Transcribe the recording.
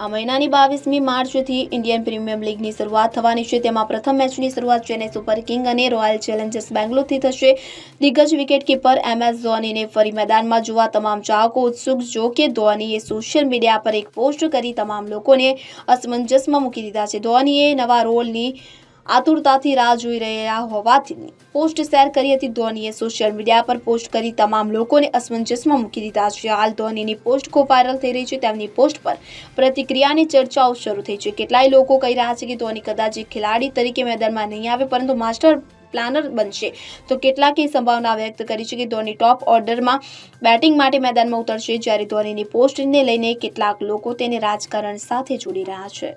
આ મહિનાની બાવીસમી માર્ચથી ઇન્ડિયન પ્રીમિયર લીગની શરૂઆત થવાની છે. તેમાં પ્રથમ મેચની શરૂઆત ચેન્નઈ સુપર કિંગ અને રોયલ ચેલેન્જર્સ બેંગ્લોરથી થશે. દિગ્ગજ વિકેટકીપર એમ એસ ધોનીને ફરી મેદાનમાં જોવા તમામ ચાહકો ઉત્સુક, જો કે ધોનીએ સોશિયલ મીડિયા પર એક પોસ્ટ કરી તમામ લોકોને અસમંજસમાં મૂકી દીધા છે. ધોનીએ નવા રોલની આતુરતાથી રાહ જોઈ રહ્યા હોવાથી પોસ્ટ શેર કરી હતી ધોનીએ. સોશિયલ મીડિયા પર પોસ્ટ કરી તમામ લોકોને અસમંજસમાં મૂકી દીધા છે. હાલ ધોનીની પોસ્ટ ખૂબ વાયરલ થઈ રહી છે. તેમની પોસ્ટ પર પ્રતિક્રિયાની ચર્ચાઓ શરૂ થઈ છે. કેટલાય લોકો કહી રહ્યા છે કે ધોની કદાચ એક ખેલાડી તરીકે મેદાનમાં નહીં આવે, પરંતુ માસ્ટર પ્લાનર બનશે. તો કેટલાકે સંભાવના વ્યક્ત કરી છે કે ધોની ટોપ ઓર્ડરમાં બેટિંગ માટે મેદાનમાં ઉતરશે, જ્યારે ધોનીની પોસ્ટને લઈને કેટલાક લોકો તેને રાજકારણ સાથે જોડી રહ્યા છે.